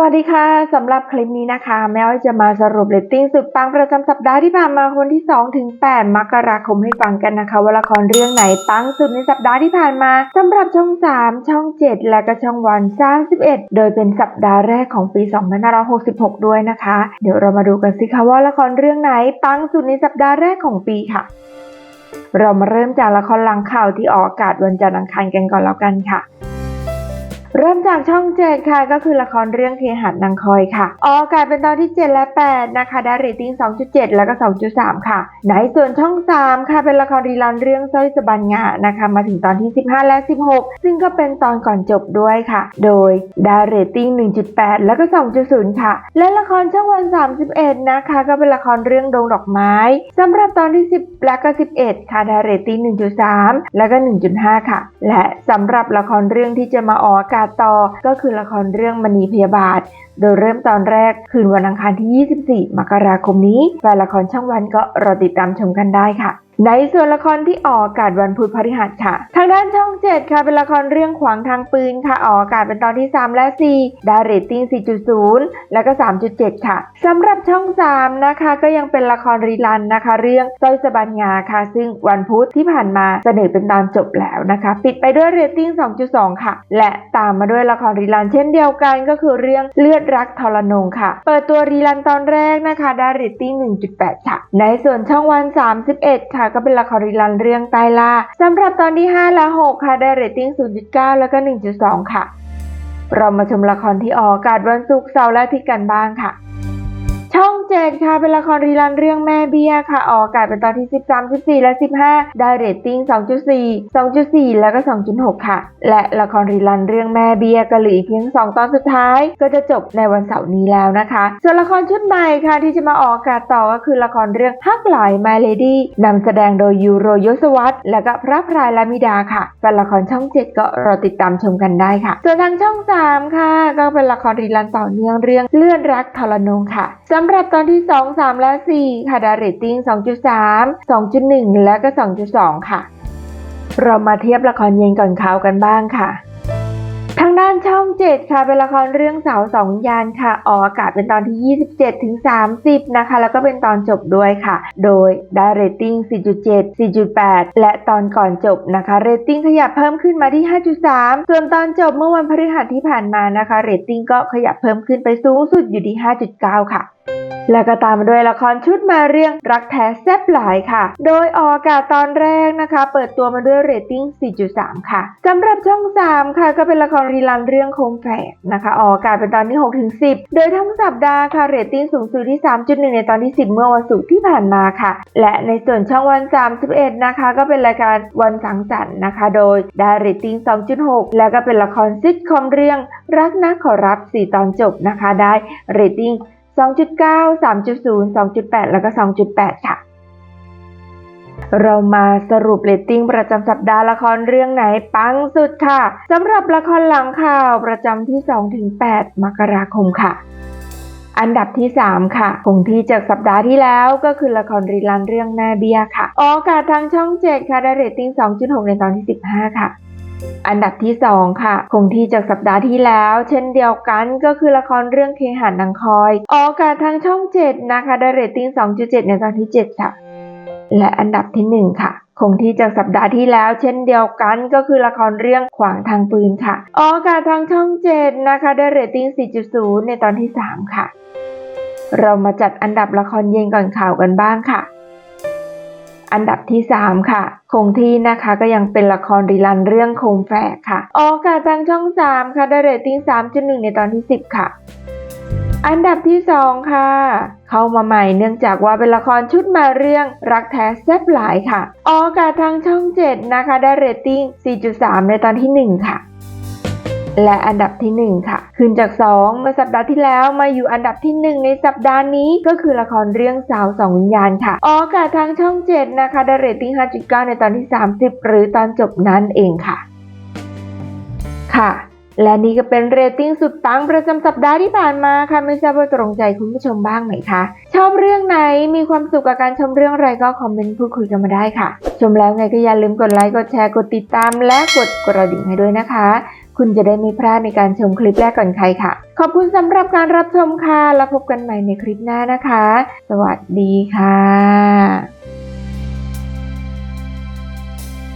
วัสดีค่ะสำหรับคลิปนี้นะคะ แม่อ้อยจะมาสรุปเรตติ้งสุดปังประจำสัปดาห์ที่ผ่านมาคนที่2ถึง8มกราคมให้ฟังกันนะคะว่าละครเรื่องไหนปังสุดในสัปดาห์ที่ผ่านมาสำหรับช่อง 3 ช่อง 7 และก็ช่องวัน31 โดยเป็นสัปดาห์แรกของปี2566 ด้วยนะคะ เดี๋ยวเรามาดูกันสิคะว่าละครเรื่องไหนปังสุดในสัปดาห์แรกของปีค่ะ เรามาเริ่มจากละครหลังข่าวที่ออกอากาศวันจันทร์อังคารกันก่อนแล้วกันค่ะ เริ่มจากช่องเจ็ดค่ะก็คือละครเรื่องเทหัดนางคอยค่ะออกอากาศเป็นตอนที่ 7 และ 8 นะคะได้เรตติ้ง 2.7 แล้วก็ 2.3 ค่ะ ในส่วนช่อง 3 ค่ะเป็นละครรีลันเรื่องสร้อยสบันงานะคะมาถึงตอนที่ 15 และ 16 ซึ่งก็เป็นตอนก่อนจบด้วยค่ะ โดยได้เรตติ้ง 1.8 แล้วก็ 2.0 ค่ะ และละครช่องวัน 31 นะคะก็เป็นละครเรื่องดงดอกไม้สำหรับตอนที่ 10 และก็ 11 ค่ะได้เรตติ้ง 1.3 แล้วก็ 1.5 ค่ะ และสำหรับละครเรื่องที่จะมาออกอากาศต่อก็คือละครเรื่องมณีพยาบาท โดยเริ่มตอนแรกคืนวันอังคารที่ 24 มกราคมนี้แฟนละครช่องวันก็รอติดตามชมกันได้ค่ะ ในส่วนละครที่ออกอากาศวันพุธพฤหัสค่ะ ทางด้านช่อง 7 ค่ะ เป็นละครเรื่องขวางทางปืนค่ะ ออกอากาศเป็นตอนที่ 3 และ 4 ได้เรตติ้ง 4.0 แล้วก็ 3.7 ค่ะสำหรับช่อง 3 นะคะ ก็ยังเป็นละครรีลันนะคะ เรื่องสร้อยสบันงาค่ะ ซึ่งวันพุธที่ผ่านมาเสนอเป็นตอนจบแล้วนะคะ ปิดไปด้วยเรตติ้ง 2.2 ค่ะ และตามมาด้วยละครรีลันเช่นเดียวกันก็คือเรื่องเลือดรักทรนงค่ะ เปิดตัวรีลันตอนแรกนะคะ ได้เรตติ้ง 1.8 ค่ะ ในส่วนช่องวัน 31 ค่ะก็เป็นละครรีลันเรื่องใต้ล่าสำหรับตอนที่ 5 และ 6 ค่ะ ได้เรตติ้ง 0.9 แล้วก็ 1.2 ค่ะ เรามาชมละครที่ออกอากาศวันศุกร์เสาร์และอาทิตย์กันบ้างค่ะ ช่อง7ค่ะ เป็นละครรีลันเรื่องแม่เบี้ยค่ะ ออกอากาศเป็นตอนที่ 13 14 และ 15 ได้เรตติ้ง 2.4 2.4 แล้วก็ 2.6 ค่ะ และละครรีลันเรื่องแม่เบี้ยก็เหลืออีกเพียง 2 ตอนสุดท้าย ก็จะจบในวันเสาร์นี้แล้วนะคะ ส่วนละครชุดใหม่ค่ะที่จะมาออกอากาศต่อก็คือละครเรื่องฮักหลาย My Lady นำแสดงโดยยูโรยศวัตและก็พระพรายลามิดาค่ะแฟนละครช่อง 7 ก็รอติดตามชมกันได้ค่ะ ส่วนทางช่อง 3 ค่ะ ก็เป็นละครรีลันต่อเนื่องเรื่องเลื่อนรักทรนงค่ะสำหรับอนที่ 2 3 และ 4 ค่ะได้เรตติ้ง2.3 2.1 และก็ 2.2 ค่ะ เรามาเทียบละครเย็นก่อนข่าวกันบ้างค่ะทางด้านช่อง7ค่ะเป็นละครเรื่องสาวสองยานค่ะออกอากาศเป็นตอนที่ 27ถึง30 นะคะ แล้วก็เป็นตอนจบด้วยค่ะ โดยได้เรตติ้ง 4.7 4.8 และตอนก่อนจบนะคะ เรตติ้งขยับเพิ่มขึ้นมาที่ 5.3 ส่วนตอนจบเมื่อวันพฤหัสที่ผ่านมานะคะ เรตติ้งก็ขยับเพิ่มขึ้นไปสูงสุดอยู่ที่ 5.9 ค่ะ แล้วก็ตามมาด้วยละครชุดมาเรื่องรักแท้แซ่บหลายค่ะ โดยออกอากาศตอนแรกนะคะ เปิดตัวมาด้วยเรตติ้ง 4.3 ค่ะสำหรับช่อง 3 ค่ะก็เป็นละครรีลันเรื่องโคมแฝกนะคะออกอากาศเป็นตอนที่6ถึง10 โดยทั้งสัปดาห์ค่ะเรตติ้งสูงสุดที่ 3.1 ในตอนที่ 10 เมื่อวันศุกร์ที่ผ่านมาค่ะ และในส่วนช่องวัน 31 นะคะ ก็เป็นรายการวันสังสรรค์นะคะ โดยได้เรตติ้ง 2.6 แล้วก็เป็นละครซิทคอมเรื่องรักนะขอรับ 4 ตอนจบนะคะได้เรตติ้ง 2.9 3.0 2.8 แล้วก็ 2.8 ค่ะ เรามาสรุปเรตติ้งประจำสัปดาห์ละครเรื่องไหนปังสุดค่ะสำหรับละครหลังข่าวประจำที่ 2-8 มกราคมค่ะอันดับที่ 3 ค่ะ คงที่จากสัปดาห์ที่แล้วก็คือละครรีลันเรื่องแม่เบี้ยค่ะ ออกอากาศทางช่อง 7 ค่ะ ได้เรตติ้ง 2.6 ในตอนที่ 15 ค่ะ อันดับที่ 2 ค่ะ คงที่จากสัปดาห์ที่แล้ว เช่นเดียวกันก็คือละครเรื่องเคหันนางคอย ออกอากาศทางช่อง 7 นะคะได้เรตติ้ง 2.7 ในตอนที่ 7 ค่ะ และอันดับที่ 1 ค่ะ คงที่จากสัปดาห์ที่แล้ว เช่นเดียวกันก็คือละครเรื่องขวางทางปืนค่ะ ออกอากาศทางช่อง 7 นะคะได้เรตติ้ง 4.0 ในตอนที่ 3 ค่ะ เรามาจัดอันดับละครเย็นก่อนข่าวกันบ้างค่ะ อันดับที่ 3 ค่ะ คงที่นะคะก็ยังเป็นละครรีลันเรื่องโคมแฝกค่ะออกอากาศทางช่อง 3 ค่ะได้เรตติ้ง 3.1 ในตอนที่ 10 ค่ะอันดับที่ 2 ค่ะ เข้ามาใหม่เนื่องจากว่าเป็นละครชุดมาเรื่องรักแท้แซ่บหลายค่ะ ออกอากาศทางช่อง 7 นะคะ ได้เรตติ้ง 4.3 ในตอนที่ 1 ค่ะ และอันดับที่ 1 ค่ะ ขึ้นจาก 2 เมื่อสัปดาห์ที่แล้วมาอยู่อันดับที่ 1 ในสัปดาห์นี้ก็คือละครเรื่องสาวสองวิญญาณค่ะออกอากาศทางช่อง 7 นะคะได้เรตติ้ง 5.9 ในตอนที่ 30 หรือตอนจบนั่นเองค่ะ ค่ะและนี่ก็เป็นเรตติ้งสุดปังประจำสัปดาห์ที่ผ่านมาค่ะ ไม่ทราบว่าตรงใจคุณผู้ชมบ้างไหมคะ ชอบเรื่องไหนมีความสุขกับการชมเรื่องอะไรก็คอมเมนต์พูดคุยกันมาได้ค่ะ ชมแล้วไงก็อย่าลืมกดไลค์กดแชร์กดติดตามและกดกระดิ่งให้ด้วยนะคะ คุณจะได้ไม่พลาดในการชมคลิปแรกก่อนใครค่ะ ขอบคุณสำหรับการรับชมค่ะ แล้วพบกันใหม่ในคลิปหน้านะคะ สวัสดีค่ะ